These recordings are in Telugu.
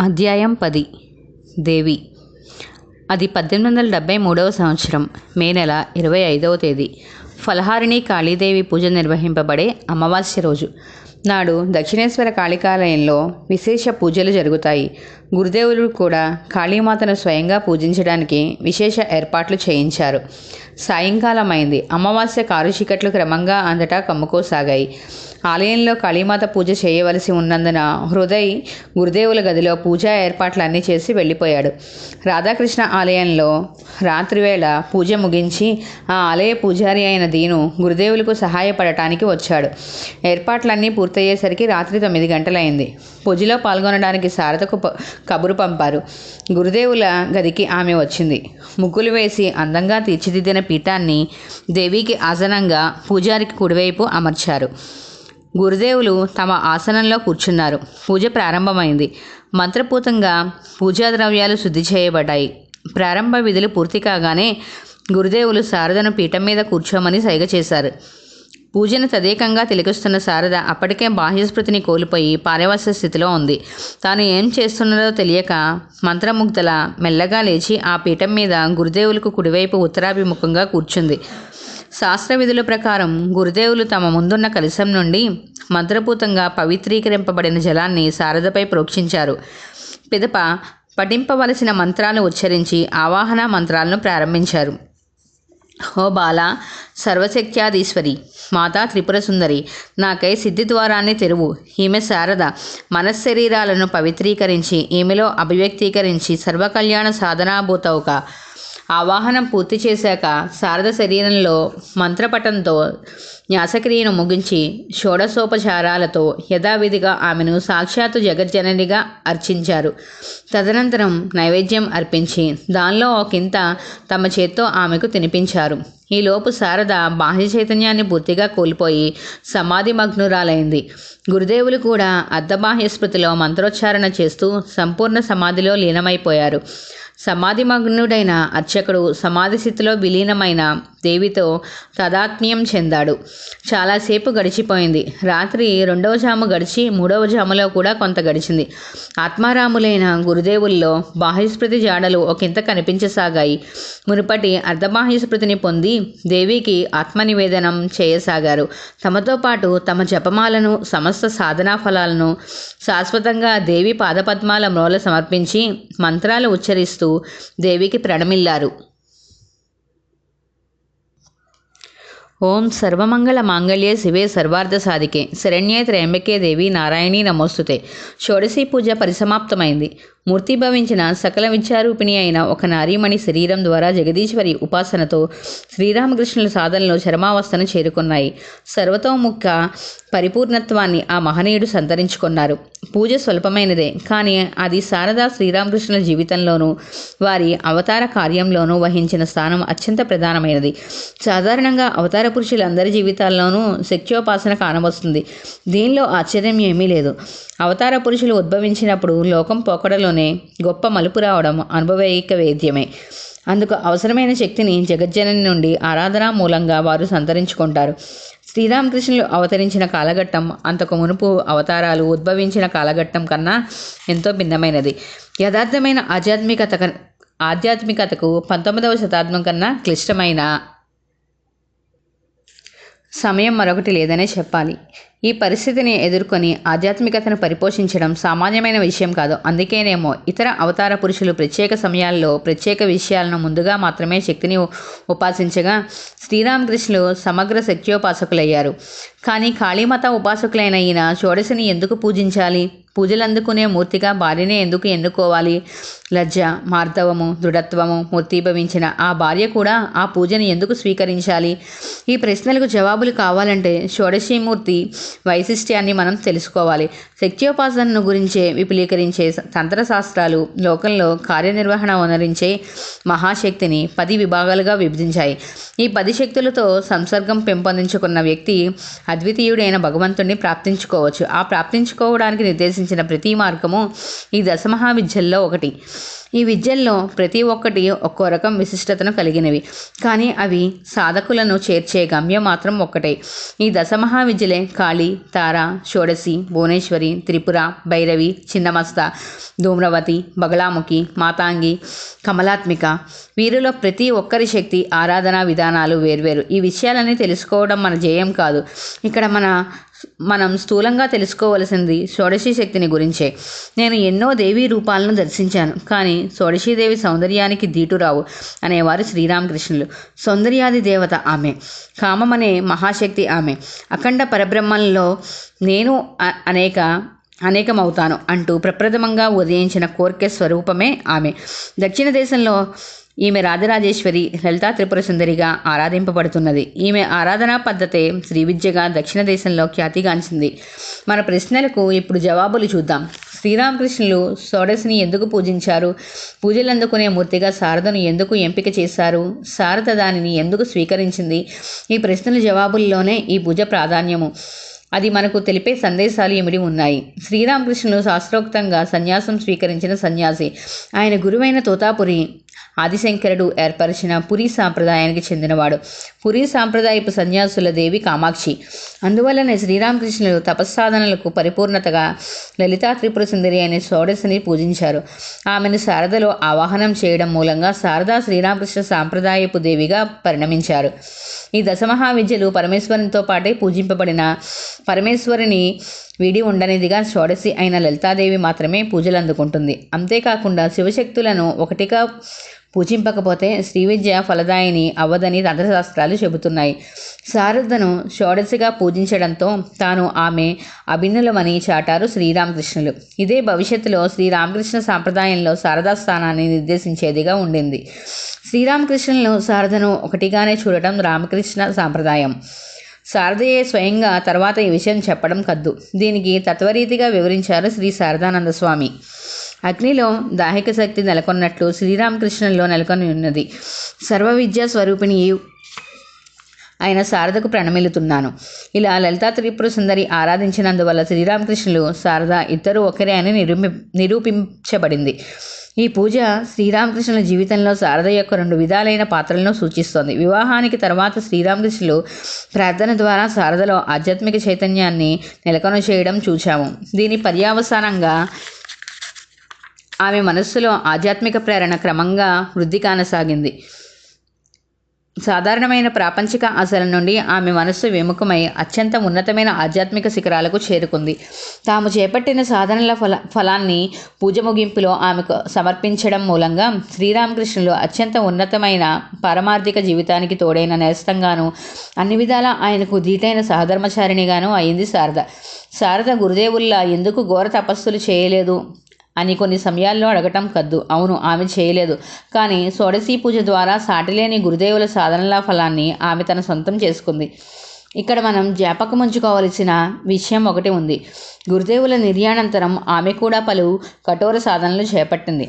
అధ్యాయం పది. దేవి. అది పద్దెనిమిది వందల డెబ్బై మూడవ సంవత్సరం మే నెల ఇరవై ఐదవ తేదీ. ఫలహారిణి కాళీదేవి పూజ నిర్వహింపబడే అమావాస్య రోజు. నాడు దక్షిణేశ్వర కాళికాలయంలో విశేష పూజలు జరుగుతాయి. గురుదేవులు కూడా కాళీమాతను స్వయంగా పూజించడానికి విశేష ఏర్పాట్లు చేయించారు. సాయంకాలం అయింది అమావాస్య కారు చీకట్లు క్రమంగా అంతటా కమ్ముకోసాగాయి. ఆలయంలో కాళీమాత పూజ చేయవలసి ఉన్నందున హృదయ్ గురుదేవుల గదిలో పూజా ఏర్పాట్లన్నీ చేసి వెళ్ళిపోయాడు. రాధాకృష్ణ ఆలయంలో రాత్రివేళ పూజ ముగించి ఆ ఆలయ పూజారి అయిన దీను గురుదేవులకు సహాయపడటానికి వచ్చాడు. ఏర్పాట్లన్నీ పూర్తయ్యేసరికి రాత్రి తొమ్మిది గంటలైంది. పూజలో పాల్గొనడానికి సారథకు ప- కబురు పంపారు. గురుదేవుల గదికి ఆమె వచ్చింది. ముగ్గులు వేసి అందంగా తీర్చిదిద్దిన పీఠాన్ని దేవికి ఆసనంగా పూజారికి కుడివైపు అమర్చారు. గురుదేవులు తమ ఆసనంలో కూర్చున్నారు. పూజ ప్రారంభమైంది. మంత్రపూతంగా పూజా ద్రవ్యాలు శుద్ధి చేయబడ్డాయి. ప్రారంభ విధులు పూర్తి కాగానే గురుదేవులు శారదను పీఠం మీద కూర్చోమని సైగ చేశారు. పూజను తదేకంగా తిలకిస్తున్న శారద అప్పటికే బాహ్యస్మృతిని కోల్పోయి పారవస్య స్థితిలో ఉంది. తాను ఏం చేస్తున్నదో తెలియక మంత్రముగ్ధల మెల్లగా లేచి ఆ పీఠం మీద గురుదేవులకు కుడివైపు ఉత్తరాభిముఖంగా కూర్చుంది. శాస్త్ర విధుల ప్రకారం గురుదేవులు తమ ముందున్న కలశం నుండి మంత్రపూతంగా పవిత్రీకరింపబడిన జలాన్ని శారదపై ప్రోక్షించారు. పిదప పఠింపవలసిన మంత్రాలు ఉచ్చరించి ఆవాహన మంత్రాలను ప్రారంభించారు. ఓ బాల సర్వశక్త్యాధీశ్వరి మాతా త్రిపుర సుందరి నాకై సిద్ధి ద్వారాన్ని తెరువు. ఈమె శారద మనశ్శరీరాలను పవిత్రీకరించి ఈమెలో అభివ్యక్తీకరించి సర్వకళ్యాణ సాధనాభూతవుగా ఆవాహనం పూర్తి చేశాక శారద శరీరంలో మంత్రపటంతో న్యాసక్రియను ముగించి షోడశోపచారాలతో యథావిధిగా ఆమెను సాక్షాత్తు జగజ్జననిగా అర్చించారు. తదనంతరం నైవేద్యం అర్పించి దానిలో ఒకంత తమ చేత్తో ఆమెకు తినిపించారు. ఈలోపు శారద బాహ్య చైతన్యాన్ని పూర్తిగా కోల్పోయి సమాధి మగ్నురాలైంది. గురుదేవులు కూడా అర్ధబాహ్య స్మృతిలో మంత్రోచ్చారణ చేస్తూ సంపూర్ణ సమాధిలో లీనమైపోయారు. సమాధిమగ్నుడైన అర్చకుడు సమాధి స్థితిలో విలీనమైన దేవితో తదాత్మ్యం చెందాడు. చాలాసేపు గడిచిపోయింది. రాత్రి రెండవ జాము గడిచి మూడవ జాములో కూడా కొంత గడిచింది. ఆత్మారాములైన గురుదేవుల్లో బాహ్యస్మృతి జాడలు ఒకంత కనిపించసాగాయి. మునుపటి అర్ధబాహ్యస్మృతిని పొంది దేవికి ఆత్మనివేదనం చేయసాగారు. తమతో పాటు తమ జపమాలను సమస్త సాధనా ఫలాలను శాశ్వతంగా దేవి పాదపద్మాల మ్రోల సమర్పించి మంత్రాలు ఉచ్చరిస్తూ దేవికి ప్రణమిల్లారు. ఓం సర్వమంగళ మాంగళ్యే శివే సర్వార్థ సాధికే. శరణ్యే త్రయంబకే దేవి నారాయణీ నమోస్తుతే. షోడశీ పూజ పరిసమాప్తమైంది. మూర్తిభవించిన సకల విద్యారూపిణి అయిన ఒక నారీమణి శరీరం ద్వారా జగదీశ్వరి ఉపాసనతో శ్రీరామకృష్ణుల సాధనలో చరమావస్థను చేరుకున్నాయి. సర్వతోముఖ పరిపూర్ణత్వాన్ని ఆ మహనీయుడు సంతరించుకున్నారు. పూజ స్వల్పమైనదే కానీ అది శారదా శ్రీరామకృష్ణుల జీవితంలోనూ వారి అవతార కార్యంలోనూ వహించిన స్థానం అత్యంత ప్రధానమైనది. సాధారణంగా అవతార పురుషులందరి జీవితాల్లోనూ శక్త్యోపాసన కానవస్తుంది. దీనిలో ఆశ్చర్యం ఏమీ లేదు. అవతార పురుషులు ఉద్భవించినప్పుడు లోకం పోకడలోనే గొప్ప మలుపు రావడం అనుభవైక వేద్యమే. అందుకు అవసరమైన శక్తిని జగజ్జనని నుండి ఆరాధన మూలంగా వారు సంతరించుకుంటారు. శ్రీరామకృష్ణులు అవతరించిన కాలఘట్టం అంతకు మునుపు అవతారాలు ఉద్భవించిన కాలఘట్టం కన్నా ఎంతో భిన్నమైనది. యథార్థమైన ఆధ్యాత్మికత ఆధ్యాత్మికతకు పంతొమ్మిదవ శతాబ్దం కన్నా క్లిష్టమైన సమయం మరొకటి లేదనే చెప్పాలి. ఈ పరిస్థితిని ఎదుర్కొని ఆధ్యాత్మికతను పరిపోషించడం సామాన్యమైన విషయం కాదు. అందుకేనేమో ఇతర అవతార పురుషులు ప్రత్యేక సమయాల్లో ప్రత్యేక విషయాలను ముందుగా మాత్రమే శక్తిని ఉపాసించగా శ్రీరామకృష్ణులు సమగ్ర శక్త్యోపాసకులయ్యారు కానీ కాళీమాత ఉపాసకులైన ఈయన షోడశిని ఎందుకు పూజించాలి? పూజలు అందుకునే మూర్తిగా భార్యనే ఎందుకు ఎన్నుకోవాలి? లజ్జ మార్ధవము దృఢత్వము మూర్తిభవించిన ఆ భార్య కూడా ఆ పూజను ఎందుకు స్వీకరించాలి? ఈ ప్రశ్నలకు జవాబులు కావాలంటే షోడశీమూర్తి వైశిష్ట్యాన్ని మనం తెలుసుకోవాలి. శక్త్యోపాసనను గురించే విపులీకరించే తంత్రశాస్త్రాలు లోకంలో కార్యనిర్వహణ వనరించే మహాశక్తిని పది విభాగాలుగా విభజించాయి. ఈ పది శక్తులతో సంసర్గం పెంపొందించుకున్న వ్యక్తి అద్వితీయుడైన భగవంతుణ్ణి ప్రాప్తించుకోవచ్చు. ఆ ప్రాప్తించుకోవడానికి నిర్దేశించిన ప్రవేశించిన ప్రతి మార్గము ఈ దశమహావిద్యల్లో ఒకటి. ఈ విద్యల్లో ప్రతి ఒక్కటి ఒక్కో రకం విశిష్టతను కలిగినవి. కానీ అవి సాధకులను చేర్చే గమ్యం మాత్రం ఒక్కటే. ఈ దశమహావిద్యలే కాళి తార షోడసి భువనేశ్వరి త్రిపుర భైరవి చిన్నమస్త ధూమ్రవతి బగలాముఖి మాతాంగి కమలాత్మిక. వీరిలో ప్రతి ఒక్కరి శక్తి ఆరాధనా విధానాలు వేర్వేరు. ఈ విషయాలన్నీ తెలుసుకోవడం మన జయం కాదు. ఇక్కడ మన మనం స్థూలంగా తెలుసుకోవలసింది షోడశీ శక్తిని గురించే. నేను ఎన్నో దేవీ రూపాలను దర్శించాను. కానీ షోడశీదేవి సౌందర్యానికి దీటురావు అనేవారు శ్రీరామకృష్ణులు. సౌందర్యాది దేవత ఆమె. కామం అనే మహాశక్తి ఆమె. అఖండ పరబ్రహ్మంలో నేను అనేక అనేకమవుతాను అంటూ ప్రప్రథమంగా ఉదయించిన కోర్కె స్వరూపమే ఆమె. దక్షిణ దేశంలో ఈమె రాజరాజేశ్వరి లలితా త్రిపుర సుందరిగా ఆరాధింపబడుతున్నది. ఈమె ఆరాధనా పద్ధతే శ్రీ విద్యగా దక్షిణ దేశంలో ఖ్యాతిగాంచింది మన ప్రశ్నలకు ఇప్పుడు జవాబులు చూద్దాం. శ్రీరామకృష్ణులు షోడశిని ఎందుకు పూజించారు? పూజలు అందుకునే మూర్తిగా శారదను ఎందుకు ఎంపిక చేశారు? శారద దానిని ఎందుకు స్వీకరించింది? ఈ ప్రశ్నల జవాబుల్లోనే ఈ పూజ ప్రాధాన్యము. అది మనకు తెలిపే సందేశాలు ఇమిడి ఉన్నాయి? శ్రీరామకృష్ణులు శాస్త్రోక్తంగా సన్యాసం స్వీకరించిన సన్యాసి. ఆయన గురువైన తోతాపురి ఆదిశంకరుడు ఏర్పరిచిన పురి సాంప్రదాయానికి చెందినవాడు. పురి సాంప్రదాయపు సన్యాసుల దేవి కామాక్షి. అందువల్లనే శ్రీరామకృష్ణులు తపస్సాధనలకు పరిపూర్ణతగా లలితా త్రిపుర సుందరి అనే షోడశిని పూజించారు. ఆమెను శారదలో ఆవాహనం చేయడం మూలంగా శారదా శ్రీరామకృష్ణ సాంప్రదాయపు దేవిగా పరిణమించారు. ఈ దశమహావిద్యలు పరమేశ్వరునితో పాటే పూజింపబడిన పరమేశ్వరుని విడి ఉండనిదిగా షోడశి అయిన లలితాదేవి మాత్రమే పూజలు అందుకుంటుంది అంతేకాకుండా శివశక్తులను ఒకటిగా పూజింపకపోతే శ్రీవిద్య ఫలదాయిని అవ్వదని తంత్రశాస్త్రాలు చెబుతున్నాయి. శారదను షోడశిగా పూజించడంతో తాను ఆమె అభిన్నులమని చాటారు శ్రీరామకృష్ణులు. ఇదే భవిష్యత్తులో శ్రీరామకృష్ణ సాంప్రదాయంలో శారదా స్థానాన్ని నిర్దేశించేదిగా ఉండింది. శ్రీరామకృష్ణులను శారదను ఒకటిగానే చూడటం రామకృష్ణ సాంప్రదాయం. శారదయే స్వయంగా తర్వాత ఈ విషయం చెప్పడం కద్దు. దీనికి తత్వరీతిగా వివరించారు శ్రీ శారదానంద స్వామి అగ్నిలో దాహిక శక్తి నెలకొన్నట్లు శ్రీరామకృష్ణుల్లో నెలకొని ఉన్నది. సర్వ విద్యా స్వరూపిణి ఆయన శారదకు ప్రణమిల్లుతున్నాను. ఇలా లలితా త్రిపుర సుందరి ఆరాధించినందువల్ల శ్రీరామకృష్ణులు శారద ఇద్దరు ఒకరే అని నిరూపి నిరూపించబడింది. ఈ పూజ శ్రీరామకృష్ణుల జీవితంలో శారద యొక్క రెండు విధాలైన పాత్రలను సూచిస్తోంది. వివాహానికి తర్వాత శ్రీరామకృష్ణులు ప్రార్థన ద్వారా శారదలో ఆధ్యాత్మిక చైతన్యాన్ని నెలకొన చేయడం చూచాము. దీని పర్యావసానంగా ఆమె మనస్సులో ఆధ్యాత్మిక ప్రేరణ క్రమంగా వృద్ధి కానసాగింది. సాధారణమైన ప్రాపంచిక ఆశల నుండి ఆమె మనస్సు విముఖమై అత్యంత ఉన్నతమైన ఆధ్యాత్మిక శిఖరాలకు చేరుకుంది. తాము చేపట్టిన సాధనల ఫల ఫలాన్ని పూజ ముగింపులో ఆమెకు సమర్పించడం మూలంగా శ్రీరామకృష్ణులు అత్యంత ఉన్నతమైన పారమార్థిక జీవితానికి తోడైన నేస్తంగాను అన్ని విధాలా ఆయనకు ధీటైన సహధర్మచారిణిగాను అయింది శారద. శారద గురుదేవుల్లా ఎందుకు ఘోర తపస్సులు చేయలేదు? అని కొన్ని సమయాల్లో అడగటం కద్దు. అవును ఆమె చేయలేదు. కానీ షోడశీ పూజ ద్వారా సాటిలేని గురుదేవుల సాధనల ఫలాన్ని ఆమె తన సొంతం చేసుకుంది. ఇక్కడ మనం జ్ఞాపకం ఉంచుకోవలసిన విషయం ఒకటి ఉంది. గురుదేవుల నిర్యాణంతరం ఆమె కూడా పలు కఠోర సాధనలు చేపట్టింది.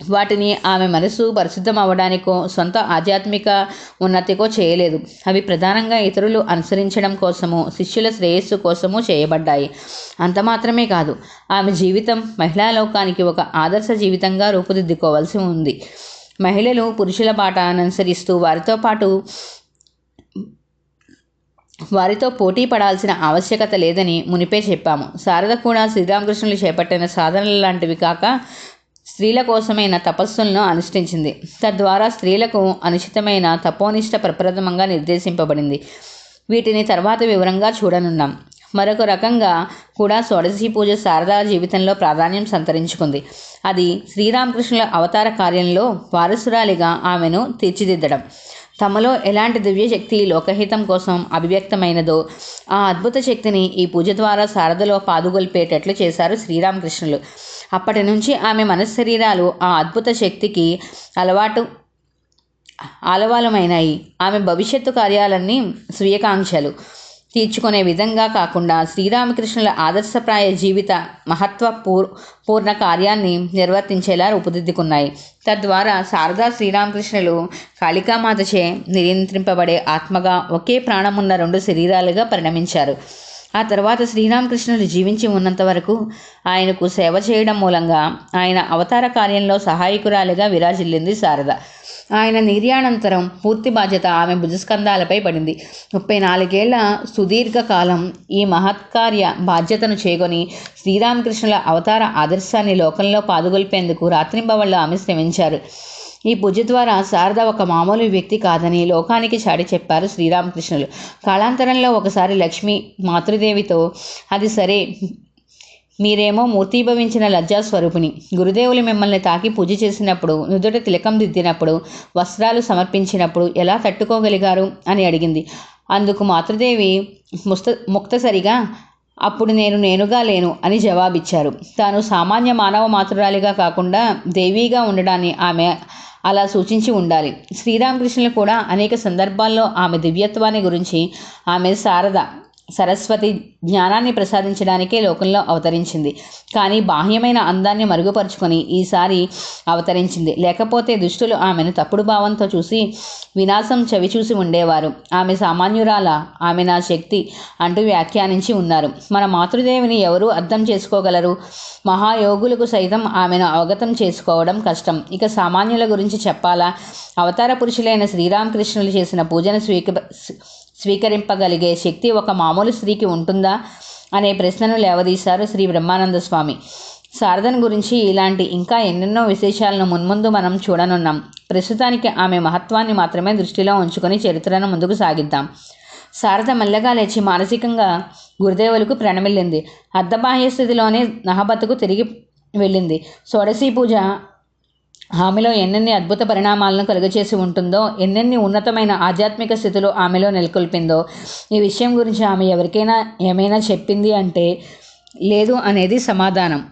వాటిని ఆమె మనసు పరిశుద్ధం అవ్వడానికో సొంత ఆధ్యాత్మిక ఉన్నతికో చేయలేదు. అవి ప్రధానంగా ఇతరులు అనుసరించడం కోసము శిష్యుల శ్రేయస్సు కోసము చేయబడ్డాయి. అంత మాత్రమే కాదు ఆమె జీవితం మహిళా లోకానికి ఒక ఆదర్శ జీవితంగా రూపుదిద్దుకోవాల్సి ఉంది. మహిళలు పురుషుల బాట అనుసరిస్తూ వారితో పాటు వారితో పోటీ పడాల్సిన ఆవశ్యకత లేదని మునిపే చెప్పాము. శారద కూడా శ్రీరామకృష్ణులు చేపట్టిన సాధనలు లాంటివి కాక స్త్రీల కోసమైన తపస్సులను అనుష్ఠించింది. తద్వారా స్త్రీలకు అనుచితమైన తపోనిష్ట ప్రప్రథమంగా నిర్దేశింపబడింది. వీటిని తర్వాత వివరంగా చూడనున్నాం. మరొక రకంగా కూడా షోడశీ పూజ శారదా జీవితంలో ప్రాధాన్యం సంతరించుకుంది. అది శ్రీరామకృష్ణుల అవతార కార్యంలో వారసురాలిగా ఆమెను తీర్చిదిద్దడం. తమలో ఎలాంటి దివ్యశక్తి లోకహితం కోసం అభివ్యక్తమైనదో ఆ అద్భుత శక్తిని ఈ పూజ ద్వారా శారదలో పాదుగొల్పేటట్లు చేశారు శ్రీరామకృష్ణులు. అప్పటి నుంచి ఆమె మనశ్శరీరాలు ఆ అద్భుత శక్తికి అలవాటు ఆలవాలమైనాయి ఆమె భవిష్యత్తు కార్యాలన్నీ స్వీయకాంక్షలు తీర్చుకునే విధంగా కాకుండా శ్రీరామకృష్ణుల ఆదర్శప్రాయ జీవిత మహత్వ పూర్ పూర్ణ కార్యాన్ని నిర్వర్తించేలా రూపుదిద్దుకున్నాయి. తద్వారా శారదా శ్రీరామకృష్ణులు కాళికామాతచే నియంత్రింపబడే ఆత్మగా ఒకే ప్రాణమున్న రెండు శరీరాలుగా పరిణమించారు. ఆ తర్వాత శ్రీరామకృష్ణులు జీవించి ఉన్నంత వరకు ఆయనకు సేవ చేయడం మూలంగా ఆయన అవతార కార్యంలో సహాయకురాలిగా విరాజిల్లింది శారద. ఆయన నిర్యాణంతరం పూర్తి బాధ్యత ఆమె భుజస్కంధాలపై పడింది. ముప్పై నాలుగేళ్ళ సుదీర్ఘ కాలం ఈ మహత్కార్య బాధ్యతను చేకొని శ్రీరామకృష్ణుల అవతార ఆదర్శాన్ని లోకంలో పాదుగొల్పేందుకు రాత్రింబవళ్ళు ఆమె శ్రమించారు. ఈ పూజ ద్వారా శారద ఒక మామూలు వ్యక్తి కాదని లోకానికి చాటి చెప్పారు శ్రీరామకృష్ణులు. కాలాంతరంలో ఒకసారి లక్ష్మి మాతృదేవితో అది సరే మీరేమో మూర్తీభవించిన లజ్జాస్వరూపిణి గురుదేవులు మిమ్మల్ని తాకి పూజ చేసినప్పుడు నుదుట తిలకం దిద్దినప్పుడు వస్త్రాలు సమర్పించినప్పుడు ఎలా తట్టుకోగలిగారు? అని అడిగింది. అందుకు మాతృదేవి ముస్త ముక్తసరిగా అప్పుడు నేను నేనుగా లేను అని జవాబిచ్చారు. తాను సామాన్య మానవ మాతృరాలిగా కాకుండా దేవీగా ఉండడాన్ని ఆమె అలా సూచించి ఉండాలి. శ్రీరామకృష్ణులు కూడా అనేక సందర్భాల్లో ఆమె దివ్యత్వాన్ని గురించి ఆమె శారద సరస్వతి జ్ఞానాన్ని ప్రసాదించడానికే లోకంలో అవతరించింది. కానీ బాహ్యమైన అందాన్ని మరుగుపరుచుకొని ఈసారి అవతరించింది. లేకపోతే దుష్టులు ఆమెను తప్పుడు భావంతో చూసి వినాశం చవిచూసి ఉండేవారు. ఆమె సామాన్యురాల ఆమె నా శక్తి అంటూ వ్యాఖ్యానించి ఉన్నారు. మన మాతృదేవిని ఎవరూ అర్థం చేసుకోగలరు? మహాయోగులకు సైతం ఆమెను అవగతం చేసుకోవడం కష్టం. ఇక సామాన్యుల గురించి చెప్పాలా? అవతార పురుషులైన శ్రీరామకృష్ణులు చేసిన పూజను స్వీక స్వీకరింపగలిగే శక్తి ఒక మామూలు స్త్రీకి ఉంటుందా? అనే ప్రశ్నను లేవదీశారు శ్రీ బ్రహ్మానంద స్వామి. శారదను గురించి ఇలాంటి ఇంకా ఎన్నెన్నో విశేషాలను మున్ముందు మనం చూడనున్నాం. ప్రస్తుతానికి ఆమె మహత్వాన్ని మాత్రమే దృష్టిలో ఉంచుకొని చరిత్రను ముందుకు సాగిద్దాం. శారద మెల్లగా లేచి మానసికంగా గురుదేవులకు ప్రణమిల్లింది. అర్ధబాహ్య స్థితిలోనే నహబతుకు తిరిగి వెళ్ళింది. షోడశీ పూజ ఆమెలో ఎన్నెన్ని అద్భుత పరిణామాలను కలుగచేసి ఉంటుందో ఎన్నెన్ని ఉన్నతమైన ఆధ్యాత్మిక స్థితిలో ఆమెలో నెలకొల్పిందో ఈ విషయం గురించి ఆమె ఎవరికైనా ఏమైనా చెప్పింది అంటే లేదు అనేది సమాధానం.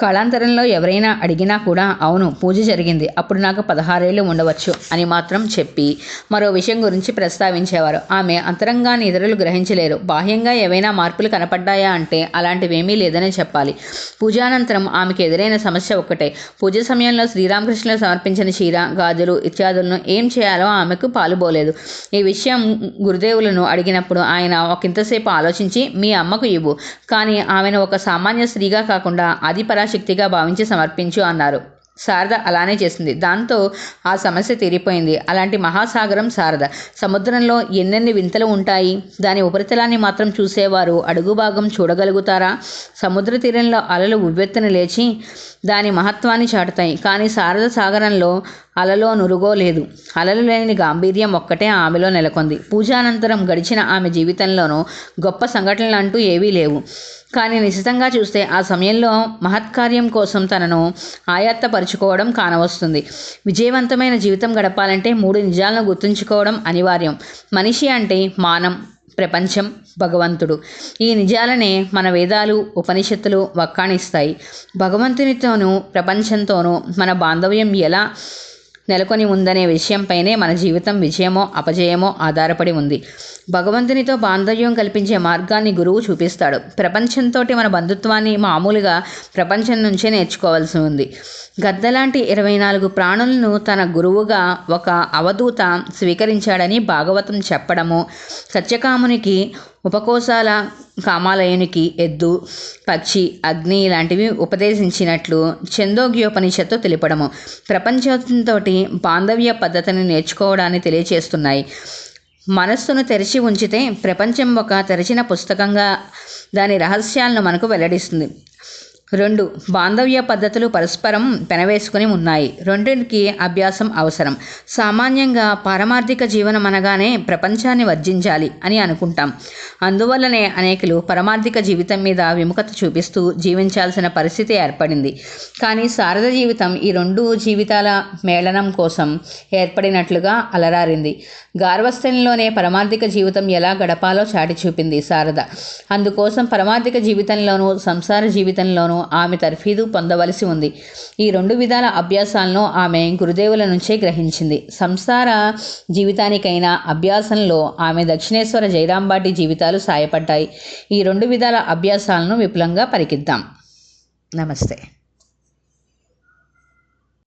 కాలాంతరంలో ఎవరైనా అడిగినా కూడా అవును పూజ జరిగింది. అప్పుడు నాకు పదహారేళ్ళు ఉండవచ్చు అని మాత్రం చెప్పి మరో విషయం గురించి ప్రస్తావించేవారు. ఆమె అంతరంగాన్ని ఇతరులు గ్రహించలేరు. బాహ్యంగా ఏవైనా మార్పులు కనపడ్డాయా అంటే అలాంటివేమీ లేదనే చెప్పాలి. పూజానంతరం ఆమెకు ఎదురైన సమస్య ఒక్కటే. పూజ సమయంలో శ్రీరామకృష్ణులు సమర్పించిన చీర గాజులు ఇత్యాదులను ఏం చేయాలో ఆమెకు పాలుబోలేదు ఈ విషయం గురుదేవులను అడిగినప్పుడు ఆయన ఒకంతసేపు ఆలోచించి మీ అమ్మకు ఇవ్వు. కానీ ఆమెను ఒక సామాన్య స్త్రీగా కాకుండా ఆది యథాశక్తిగా భావించి సమర్పించు అన్నారు. శారద అలానే చేసింది. దాంతో ఆ సమస్య తీరిపోయింది. అలాంటి మహాసాగరం శారద సముద్రంలో ఎన్నెన్ని వింతలు ఉంటాయి? దాని ఉపరితలాన్ని మాత్రం చూసేవారు అడుగు భాగం చూడగలుగుతారా? సముద్ర తీరంలో అలలు ఉవ్వెత్తున లేచి దాని మహత్వాన్ని చాటుతాయి. కానీ శారద సాగరంలో అలలో నురుగో లేదు. అలలు లేని గాంభీర్యం ఒక్కటే ఆమెలో నెలకొంది. పూజానంతరం గడిచిన ఆమె జీవితంలోనూ గొప్ప సంఘటనలు అంటూ ఏవీ లేవు. కానీ నిశితంగా చూస్తే ఆ సమయంలో మహత్కార్యం కోసం తనను ఆయాత్తపరుచుకోవడం కానవస్తుంది. విజయవంతమైన జీవితం గడపాలంటే మూడు నిజాలను గుర్తుంచుకోవడం అనివార్యం. మనిషి అంటే మానం ప్రపంచం భగవంతుడు. ఈ నిజాలనే మన వేదాలు ఉపనిషత్తులు వక్కాణిస్తాయి. భగవంతునితోనూ ప్రపంచంతోనూ మన బాంధవ్యం ఎలా నెలకొని ఉందనే విషయంపైనే మన జీవితం విజయమో అపజయమో ఆధారపడి ఉంది. భగవంతునితో బాంధవ్యం కల్పించే మార్గాన్ని గురువు చూపిస్తాడు. ప్రపంచంతోటి మన బంధుత్వాన్ని మామూలుగా ప్రపంచం నుంచే నేర్చుకోవాల్సి ఉంది. గద్దలాంటి ఇరవై నాలుగు ప్రాణులను తన గురువుగా ఒక అవధూత స్వీకరించాడని భాగవతం చెప్పడము సత్యకామునికి ఉపకోశాల కామాలయునికి ఎద్దు పక్షి అగ్ని లాంటివి ఉపదేశించినట్లు చందోగ్యోపనిషత్తు తెలిపడము. ప్రపంచంతో బాంధవ్య పద్ధతిని నేర్చుకోవడాన్ని తెలియచేస్తున్నాయి. మనస్సును తెరిచి ఉంచితే ప్రపంచం ఒక తెరిచిన పుస్తకంగా దాని రహస్యాలను మనకు వెల్లడిస్తుంది. రెండు బాంధవ్య పద్ధతులు పరస్పరం పెనవేసుకుని ఉన్నాయి. రెండింటికి అభ్యాసం అవసరం. సామాన్యంగా పారమార్థిక జీవనం అనగానే ప్రపంచాన్ని వర్జించాలి అని అనుకుంటాం. అందువల్లనే అనేకులు పరమార్థిక జీవితం మీద విముఖత చూపిస్తూ జీవించాల్సిన పరిస్థితి ఏర్పడింది. కానీ శారద జీవితం ఈ రెండు జీవితాల మేళనం కోసం ఏర్పడినట్లుగా అలరారింది. గార్వస్థంలోనే పరమార్థిక జీవితం ఎలా గడపాలో చాటి చూపింది శారద అందుకోసం పరమార్థిక జీవితంలోనూ సంసార జీవితంలోనూ ఆమె తర్ఫీదు పొందవలసి ఉంది. ఈ రెండు విధాల అభ్యాసాలను ఆమె గురుదేవుల నుంచే గ్రహించింది. సంసార జీవితానికైనా అభ్యాసంలో ఆమె దక్షిణేశ్వర జయరాంబాటి జీవితాలు సాయపడ్డాయి. ఈ రెండు విధాల అభ్యాసాలను విపులంగా పరికిద్దాం. నమస్తే.